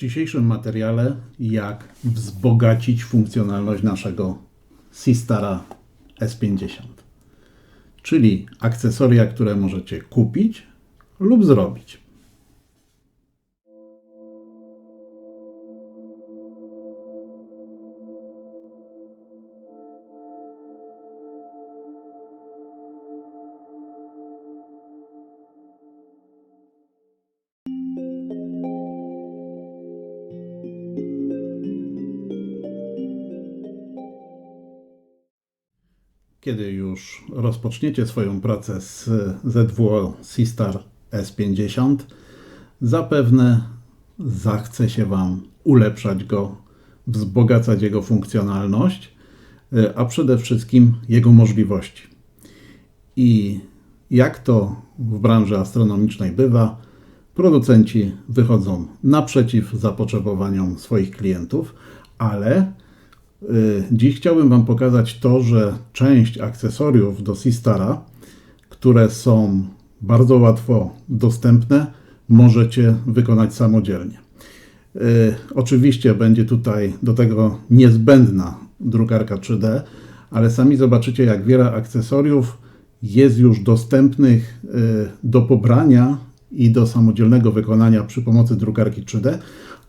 dzisiejszym materiale jak wzbogacić funkcjonalność naszego Sistara S50, czyli akcesoria, które możecie kupić lub zrobić. Kiedy już rozpoczniecie swoją pracę z ZWO Sistar S50, zapewne zachce się Wam ulepszać go, wzbogacać jego funkcjonalność, y, a przede wszystkim jego możliwości. I jak to w branży astronomicznej bywa, producenci wychodzą naprzeciw zapotrzebowaniom swoich klientów, ale Dziś chciałbym Wam pokazać to, że część akcesoriów do Sistara, które są bardzo łatwo dostępne, możecie wykonać samodzielnie. Y, Oczywiście będzie tutaj do tego niezbędna drukarka 3D, ale sami zobaczycie, jak wiele akcesoriów jest już dostępnych y, do pobrania i do samodzielnego wykonania przy pomocy drukarki 3D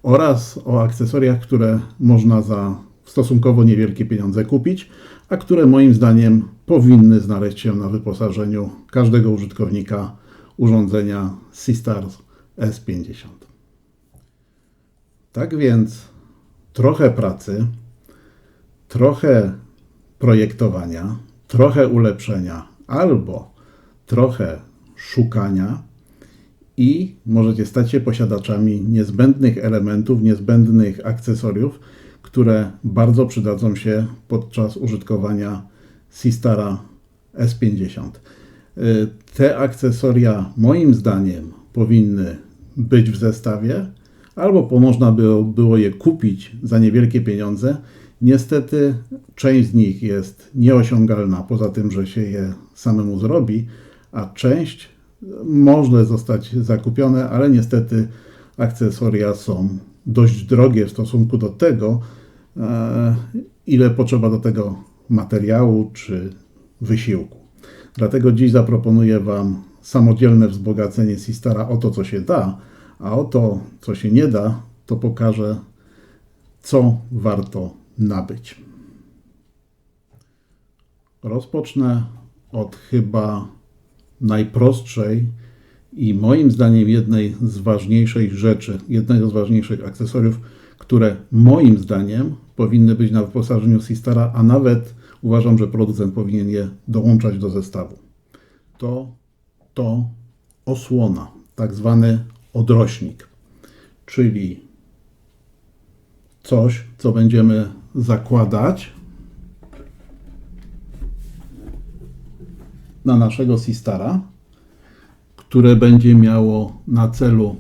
oraz o akcesoriach, które można za stosunkowo niewielkie pieniądze kupić, a które moim zdaniem powinny znaleźć się na wyposażeniu każdego użytkownika urządzenia Sistars S50. Tak więc trochę pracy, trochę projektowania, trochę ulepszenia albo trochę szukania i możecie stać się posiadaczami niezbędnych elementów, niezbędnych akcesoriów, które bardzo przydadzą się podczas użytkowania Sistara S50. Y, te akcesoria moim zdaniem powinny być w zestawie, albo można by było je kupić za niewielkie pieniądze. Niestety część z nich jest nieosiągalna, poza tym, że się je samemu zrobi, a część może zostać zakupione, ale niestety akcesoria są dość drogie w stosunku do tego, e, ile potrzeba do tego materiału czy wysiłku. Dlatego dziś zaproponuję Wam samodzielne wzbogacenie Sistara o to, co się da, a o to, co się nie da, to pokażę, co warto nabyć. Rozpocznę od chyba najprostszej i moim zdaniem jednej z ważniejszych rzeczy, jednego z ważniejszych akcesoriów, które moim zdaniem powinny być na wyposażeniu Sistara, a nawet uważam, że producent powinien je dołączać do zestawu. To to osłona, tak zwany odrośnik, czyli coś, co będziemy zakładać na naszego Sistara, które będzie miało na celu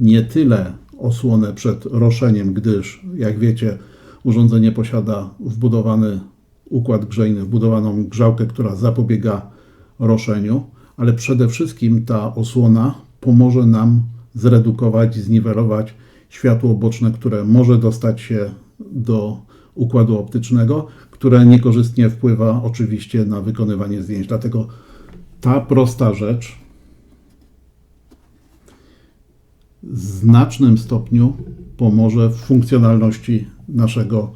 nie tyle osłonę przed roszeniem, gdyż, jak wiecie, urządzenie posiada wbudowany układ grzejny, wbudowaną grzałkę, która zapobiega roszeniu, ale przede wszystkim ta osłona pomoże nam zredukować, zniwelować światło boczne, które może dostać się do układu optycznego, które niekorzystnie wpływa oczywiście na wykonywanie zdjęć. Dlatego ta prosta rzecz w znacznym stopniu pomoże w funkcjonalności naszego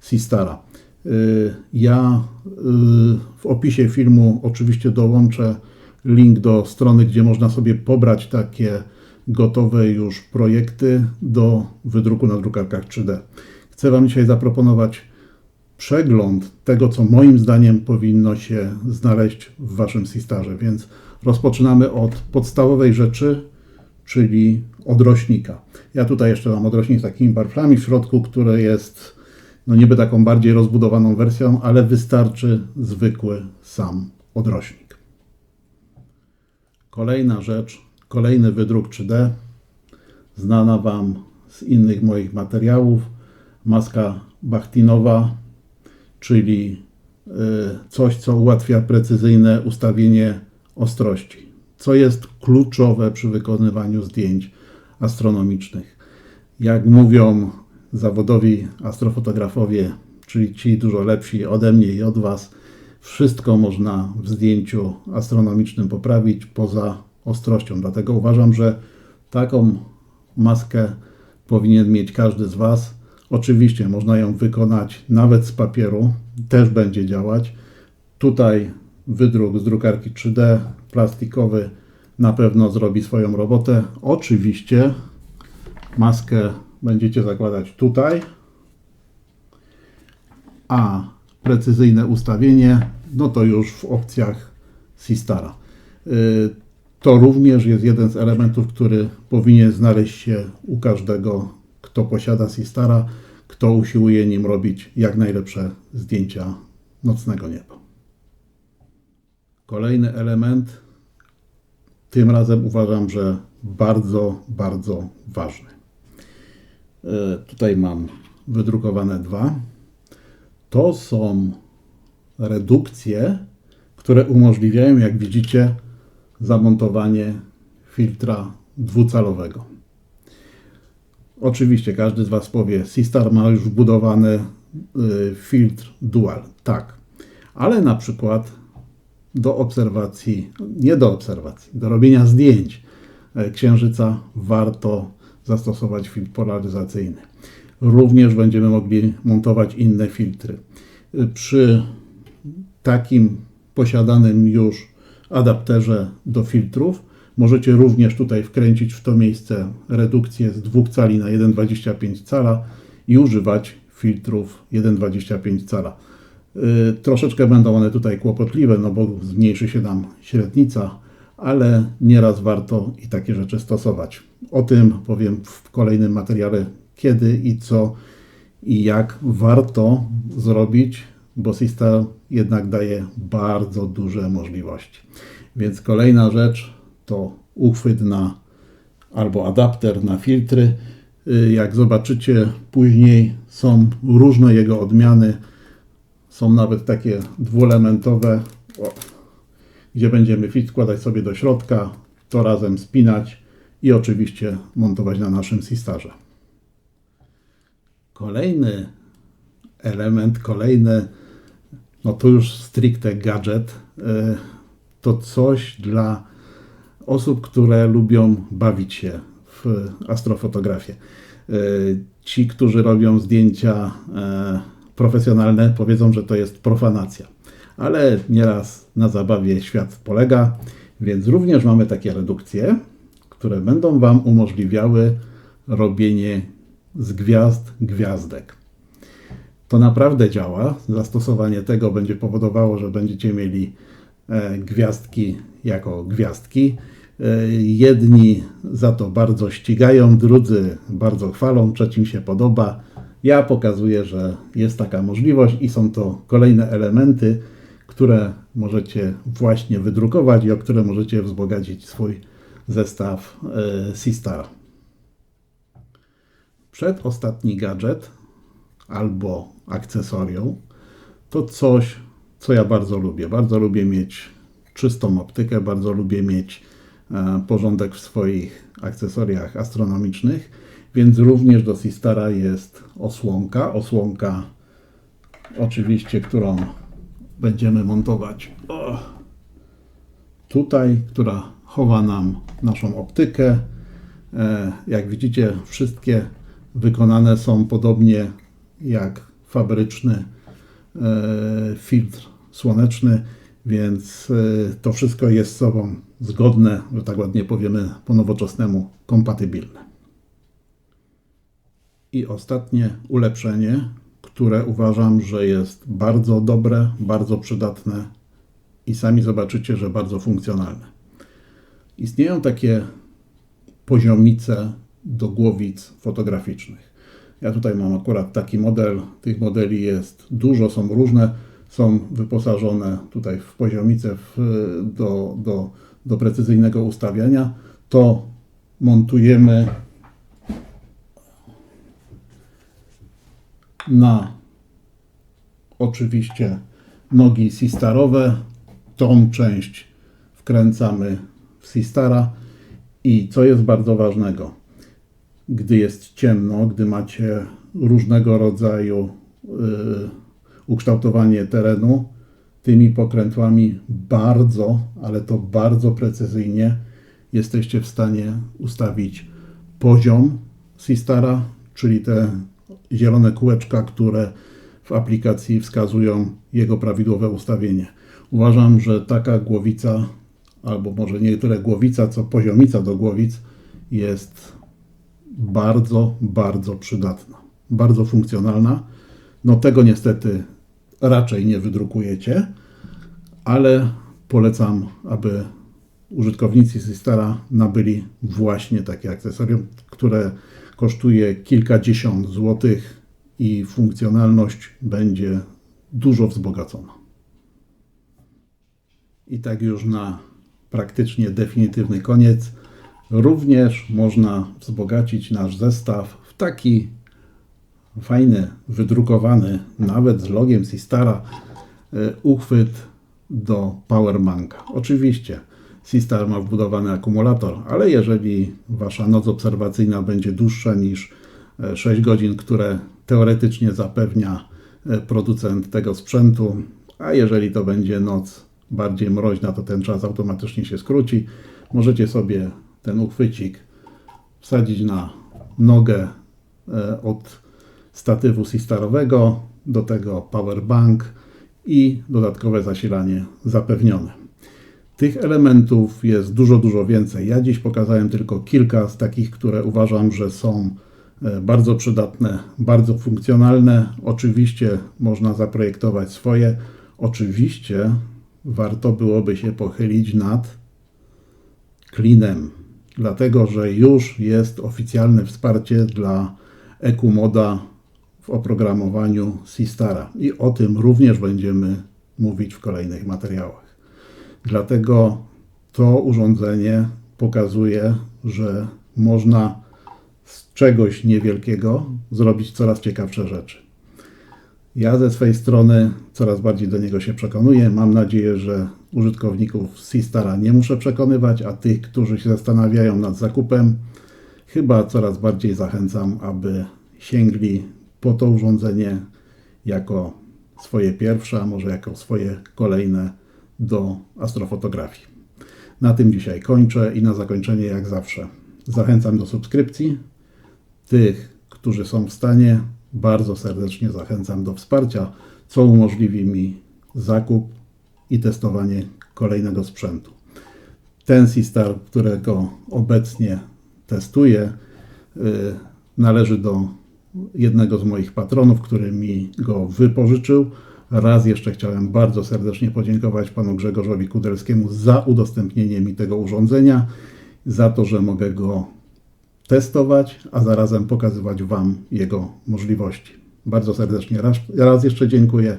Sistara. Y, ja y, w opisie filmu oczywiście dołączę link do strony, gdzie można sobie pobrać takie gotowe już projekty do wydruku na drukarkach 3D. Chcę Wam dzisiaj zaproponować przegląd tego, co moim zdaniem powinno się znaleźć w Waszym Sistarze. Więc rozpoczynamy od podstawowej rzeczy, czyli odrośnika. Ja tutaj jeszcze mam odrośnik z takimi barflami w środku, które jest no niby taką bardziej rozbudowaną wersją, ale wystarczy zwykły sam odrośnik. Kolejna rzecz, kolejny wydruk 3D, znana Wam z innych moich materiałów, maska bachtinowa, czyli y, coś, co ułatwia precyzyjne ustawienie ostrości, co jest kluczowe przy wykonywaniu zdjęć astronomicznych. Jak mówią zawodowi astrofotografowie, czyli ci dużo lepsi ode mnie i od Was, wszystko można w zdjęciu astronomicznym poprawić poza ostrością. Dlatego uważam, że taką maskę powinien mieć każdy z Was. Oczywiście można ją wykonać nawet z papieru, też będzie działać. Tutaj wydruk z drukarki 3D plastikowy na pewno zrobi swoją robotę. Oczywiście maskę będziecie zakładać tutaj, a precyzyjne ustawienie, no to już w opcjach Sistara. Y, To również jest jeden z elementów, który powinien znaleźć się u każdego, kto posiada Sistara, kto usiłuje nim robić jak najlepsze zdjęcia nocnego nieba. Kolejny element, tym razem uważam, że bardzo, bardzo ważny. E, Tutaj mam wydrukowane dwa. To są redukcje, które umożliwiają, jak widzicie, zamontowanie filtra dwucalowego. Oczywiście każdy z Was powie, Sistar ma już wbudowany y, filtr dual. Tak, ale na przykład do obserwacji, nie do obserwacji, do robienia zdjęć e, księżyca warto zastosować filtr polaryzacyjny. Również będziemy mogli montować inne filtry. Y, Przy takim posiadanym już adapterze do filtrów możecie również tutaj wkręcić w to miejsce redukcję z 2 cali na 1,25 cala i używać filtrów 1,25 cala. Y, Troszeczkę będą one tutaj kłopotliwe, no bo zmniejszy się nam średnica, ale nieraz warto i takie rzeczy stosować. O tym powiem w kolejnym materiale, kiedy i co i jak warto zrobić, bo Sistar jednak daje bardzo duże możliwości. Więc kolejna rzecz to uchwyt na albo adapter na filtry. Y, Jak zobaczycie później są różne jego odmiany. Są nawet takie dwuelementowe, gdzie będziemy fit składać sobie do środka, to razem spinać i oczywiście montować na naszym Sistarze. Kolejny element, kolejny, no to już stricte gadżet, y, to coś dla osób, które lubią bawić się w astrofotografię. Y, Ci, którzy robią zdjęcia e, profesjonalne, powiedzą, że to jest profanacja. Ale nieraz na zabawie świat polega, więc również mamy takie redukcje, które będą Wam umożliwiały robienie z gwiazd gwiazdek. To naprawdę działa. Zastosowanie tego będzie powodowało, że będziecie mieli e, gwiazdki jako gwiazdki. E, Jedni za to bardzo ścigają, drudzy bardzo chwalą, trzecim się podoba. Ja pokazuję, że jest taka możliwość i są to kolejne elementy, które możecie właśnie wydrukować i o które możecie wzbogacić swój zestaw e, Sistar. Przedostatni gadżet albo akcesorium to coś, co ja bardzo lubię. Bardzo lubię mieć czystą optykę, bardzo lubię mieć e, porządek w swoich akcesoriach astronomicznych, więc również do Sistara jest osłonka. Osłonka oczywiście, którą będziemy montować o, tutaj, która chowa nam naszą optykę. E, Jak widzicie, wszystkie wykonane są podobnie jak fabryczny e, filtr słoneczny, więc e, to wszystko jest z sobą zgodne, że tak ładnie powiemy po nowoczesnemu, kompatybilne. I ostatnie ulepszenie, które uważam, że jest bardzo dobre, bardzo przydatne i sami zobaczycie, że bardzo funkcjonalne. Istnieją takie poziomice do głowic fotograficznych. Ja tutaj mam akurat taki model. Tych modeli jest dużo, są różne. Są wyposażone tutaj w poziomice w, do, do, do precyzyjnego ustawiania. To montujemy na oczywiście nogi Sistarowe. Tą część wkręcamy w Sistara. I co jest bardzo ważnego, gdy jest ciemno, gdy macie różnego rodzaju y, ukształtowanie terenu, tymi pokrętłami bardzo, ale to bardzo precyzyjnie jesteście w stanie ustawić poziom Sistara, czyli te zielone kółeczka, które w aplikacji wskazują jego prawidłowe ustawienie. Uważam, że taka głowica, albo może nie tyle głowica, co poziomica do głowic jest bardzo, bardzo przydatna, bardzo funkcjonalna. No tego niestety raczej nie wydrukujecie, ale polecam, aby użytkownicy Sistara nabyli właśnie takie akcesorium, które kosztuje kilkadziesiąt złotych i funkcjonalność będzie dużo wzbogacona. I tak już na praktycznie definitywny koniec, również można wzbogacić nasz zestaw w taki fajny, wydrukowany, nawet z logiem Sistara, e, uchwyt do powerbanka. Oczywiście Sistar ma wbudowany akumulator, ale jeżeli Wasza noc obserwacyjna będzie dłuższa niż e, 6 godzin, które teoretycznie zapewnia e, producent tego sprzętu, a jeżeli to będzie noc bardziej mroźna, to ten czas automatycznie się skróci. Możecie sobie ten uchwycik wsadzić na nogę e, od statywu Sistarowego, do tego powerbank i dodatkowe zasilanie zapewnione. Tych elementów jest dużo, dużo więcej. Ja dziś pokazałem tylko kilka z takich, które uważam, że są e, bardzo przydatne, bardzo funkcjonalne. Oczywiście można zaprojektować swoje. Oczywiście warto byłoby się pochylić nad klinem, dlatego że już jest oficjalne wsparcie dla EQModa w oprogramowaniu Sistara i o tym również będziemy mówić w kolejnych materiałach. Dlatego to urządzenie pokazuje, że można z czegoś niewielkiego zrobić coraz ciekawsze rzeczy. Ja ze swojej strony coraz bardziej do niego się przekonuję. Mam nadzieję, że użytkowników Sistara nie muszę przekonywać, a tych, którzy się zastanawiają nad zakupem, chyba coraz bardziej zachęcam, aby sięgli po to urządzenie jako swoje pierwsze, a może jako swoje kolejne do astrofotografii. Na tym dzisiaj kończę i na zakończenie, jak zawsze, zachęcam do subskrypcji. Tych, którzy są w stanie, bardzo serdecznie zachęcam do wsparcia, co umożliwi mi zakup i testowanie kolejnego sprzętu. Ten Sistar, którego obecnie testuję, yy, należy do jednego z moich patronów, który mi go wypożyczył. Raz jeszcze chciałem bardzo serdecznie podziękować panu Grzegorzowi Kudelskiemu za udostępnienie mi tego urządzenia, za to, że mogę go testować, a zarazem pokazywać Wam jego możliwości. Bardzo serdecznie raz, raz jeszcze dziękuję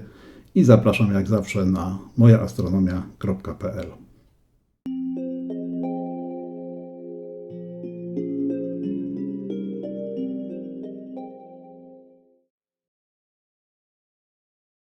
i zapraszam jak zawsze na mojaastronomia.pl.